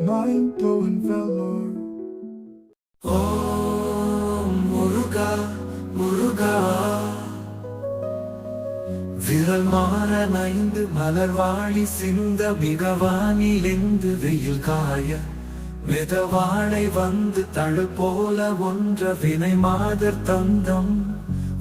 Mind blowing velour. ஓம் முருகா முருகா விரல் மாற நைந்து மலர்வாழி சிந்த மிகவானிலிருந்து வெயில் காய மிதவாழை வந்து தழு போல ஒன்ற வினை மாதர் தந்தம்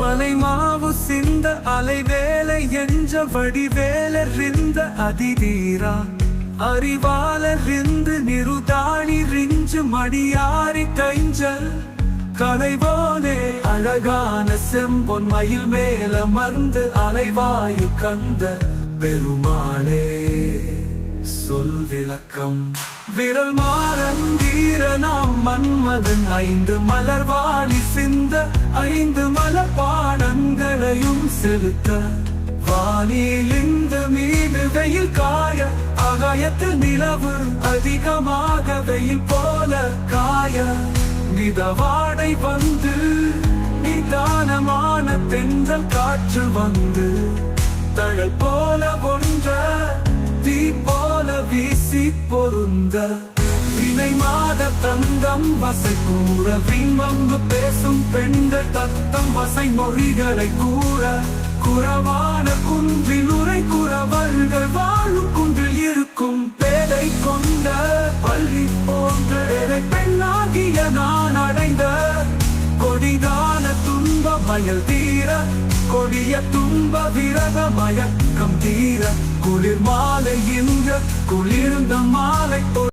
மலை மாவு சிந்த அலைவேலை என்ற வடிவேலறிந்த அதிதீரா. அறிவாளர் நிருதாணி ரிஞ்சு மடியாரி கைஞ்சல் கலைவோனே. அழகான செம்பொன் மயில் மேல மருந்து அலைவாயு கந்த பெருமாளே. சொல் விளக்கம். விரல் மாறந்தீர நாம் மன்மதன் ஐந்து மலர்வாளி சிந்த ஐந்து மலர் பாடங்களையும் செலுத்த. வானில் மீது வெயில் காய ஆகாயத்தில் நிலவு அதிகமாக வெயில் போல காய. நிதவாடை வந்து நிதானமான தென்றல் காற்று வந்து தழல் போல ஒன்ற பேசி பொருந்த வினை மாத தந்தம் வசை கூற விண்வம்பு பேசும் பெண்கள் தத்தம் வசை மொழிகளை கூற குறவான குன்றில் உரை குறவர்கள் வாழும் குன்றில் இருக்கும் பேதை கொண்ட பள்ளி போன்ற பெண்ணாகிய நான் அடைந்த கொடிதான துன்ப மயல் தீர கொடிய துன்ப விரத மயக்கம் தீர. குளிர் மாலை இந்த குளிர்ந்த மாலை பொழு